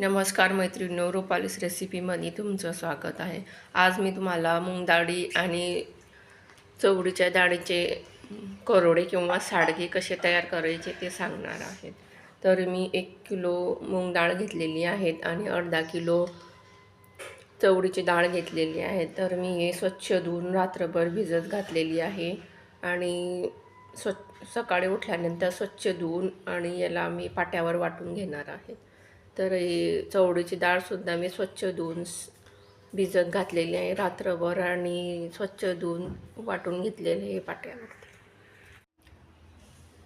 नमस्कार मैत्रिणींनो रुपालीस रेसिपीमध्ये तुमचं स्वागत आहे. आज मी तुम्हाला मूग डाळी आणि चवडीच्या डाळीचे करोडे किंवा साडगे कसे तयार करायचे ते सांगणार आहेत. तर मी एक किलो मूग डाळ घेतलेली आहेत आणि अर्धा किलो चवडीची डाळ घेतलेली आहे. तर मी हे स्वच्छ धुवून रात्रभर भिजत घातलेली आहे आणि स्व सकाळी उठल्यानंतर स्वच्छ धुवून आणि याला मी पाट्यावर वाटून घेणार आहे. तर ही चवळीची डाळसुद्धा मी स्वच्छ धुवून भिजत घातलेली आहे. रात्रभर आणि स्वच्छ धुवून वाटून घेतलेले आहे पाट्यावरती.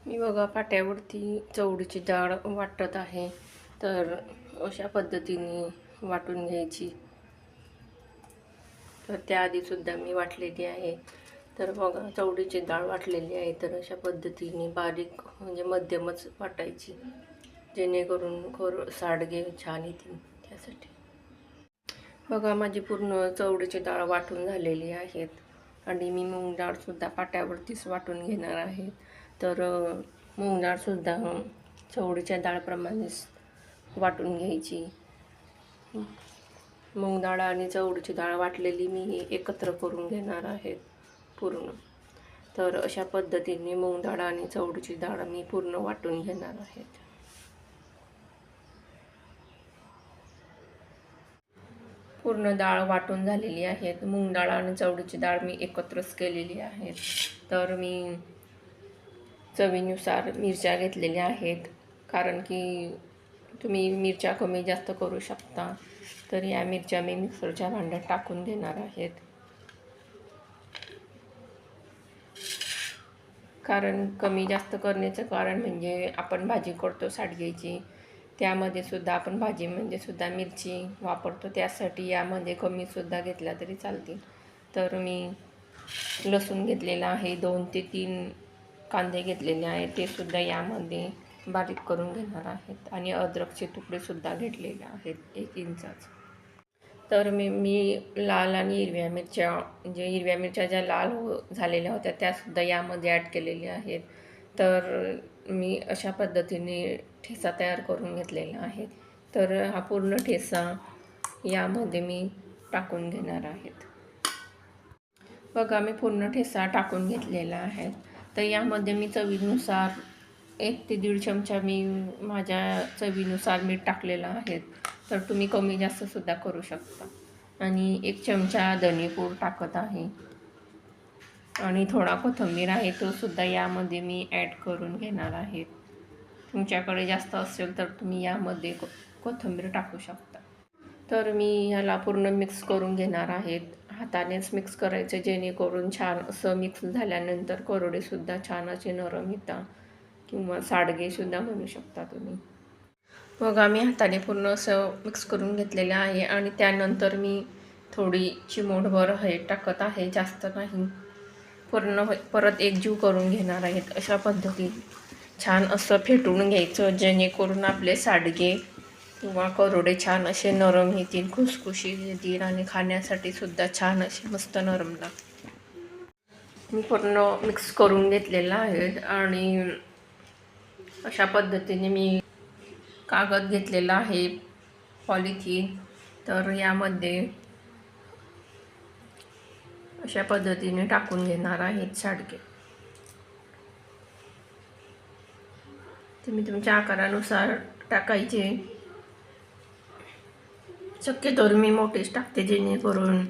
मी बघा पाट्यावरती चवळीची डाळ वाटत आहे. तर अशा पद्धतीने वाटून घ्यायची. तर त्याआधीसुद्धा मी वाटलेली आहे. तर बघा चवळीची डाळ वाटलेली आहे. तर अशा पद्धतीने बारीक म्हणजे मध्यमच वाटायची. जेणेकरून खोर साडगे छान येतील त्यासाठी. बघा माझी पूर्ण चवडीची डाळ वाटून झालेली आहेत आणि मी मूग डाळसुद्धा पाट्यावरतीच वाटून घेणार आहे. तर मूग डाळसुद्धा चवडीच्या डाळप्रमाणेच वाटून घ्यायची. मूग डाळ आणि चवडीची डाळ वाटलेली मी एकत्र करून घेणार आहे पूर्ण. तर अशा पद्धतीने मूग डाळ आणि चवडीची डाळ मी पूर्ण वाटून घेणार आहे पूर्ण डाळ वाटून झालेली आहेत. मूग डाळ आणि चवडीची डाळ मी एकत्रच केलेली आहे तर मी चवीनुसार मिरच्या घेतलेल्या आहेत. कारण की तुम्ही मिरच्या कमी जास्त करू शकता. तर या मिरच्या मी मिक्सरच्या भांड्यात टाकून घेणार आहेत. कारण कमी जास्त करण्याचं कारण म्हणजे आपण भाजी करतो साडग्याची त्यामध्ये सुद्धा आपण भाजी म्हणजे सुद्धा मिरची वापरतो. त्यासाठी यामध्ये कमीसुद्धा घेतला तरी चालतील. तर मी लसूण घेतलेला आहे. दोन ते तीन कांदे घेतलेले आहेत. ते सुद्धा यामध्ये बारीक करून घेणार आहेत. आणि अद्रकचे तुकडेसुद्धा घेतलेले आहेत. एक इंचाच. तर मी मी लाल आणि हिरव्या मिरच्या म्हणजे हिरव्या मिरच्या ज्या लाल हो झालेल्या होत्या त्यासुद्धा यामध्ये ॲड केलेल्या आहेत. तर मी अशा पद्धतीने ठेचा तयार करून घेतलेला आहे. तर हा पूर्ण ठेचा यामध्ये मी टाकून घेणार आहेत. बघा मी पूर्ण ठेसा टाकून घेतलेला आहे. तर यामध्ये मी चवीनुसार एक ते दीड चमचा मी माझ्या चवीनुसार मीठ टाकलेलं आहे. तर तुम्ही कमी जास्तसुद्धा करू शकता. आणि एक चमचा धनेपूड टाकत आहे. आणि थोडा कोथिंबीर आहे तो सुद्धा यामध्ये मी ॲड करून घेणार आहे. तुमच्याकडे जास्त असेल तर तुम्ही यामध्ये को कोथिंबीर टाकू शकता. तर मी ह्याला पूर्ण मिक्स करून घेणार आहेत हातानेच मिक्स करायचं जेणेकरून छान असं मिक्स झाल्यानंतर कोरडेसुद्धा छान असे नरम येतात किंवा साडगेसुद्धा म्हणू शकता तुम्ही. मग आम्ही हाताने पूर्ण असं मिक्स करून घेतलेलं आहे आणि त्यानंतर मी थोडी चिमोटभर हळद टाकत आहे. जास्त नाही. पूर्ण परत एकजीव करून घेणार आहेत. अशा पद्धती छान असं फेटून घ्यायचं जेणेकरून आपले साडगे किंवा करोडे छान असे नरम येतील खुसखुशीत येतील आणि खाण्यासाठी सुद्धा छान असे मस्त नरम लागतील. मी पूर्ण मिक्स करून घेतलेलं आहे आणि अशा पद्धतीने मी कागद घेतलेला आहे पॉलिथिन. तर यामध्ये अशा पद्धतीने टाकून घेणार आहेत साडगे तुम्ही तुमच्या आकारानुसार टाकायचे. शक्यतोवर मी मोठेच टाकते जेणेकरून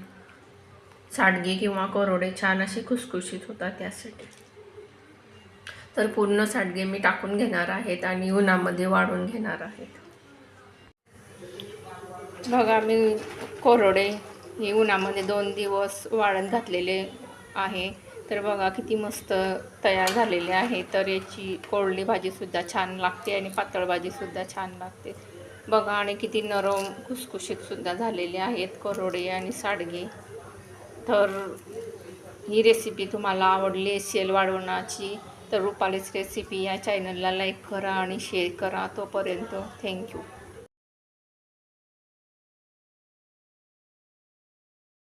साडगे किंवा कोरोडे छान असे खुसखुशीत होतात त्यासाठी. तर पूर्ण साडगे मी टाकून घेणार आहेत आणि उन्हामध्ये वाढून घेणार आहेत. बघा मी कोरडे हे उन्हामध्ये दोन दिवस वाळत घातलेले आहे. तर बघा किती मस्त तयार झालेले आहे. तर याची कोरडी भाजीसुद्धा छान लागते आणि पातळ भाजीसुद्धा छान लागते. बघा आणि किती नरम खुसखुशीतसुद्धा झालेले आहेत कोरोडे आणि साडगे. तर ही रेसिपी तुम्हाला आवडली असेल वाढवण्याची तर रुपालीच रेसिपी या चॅनलला लाईक करा आणि शेअर करा तोपर्यंत. थँक्यू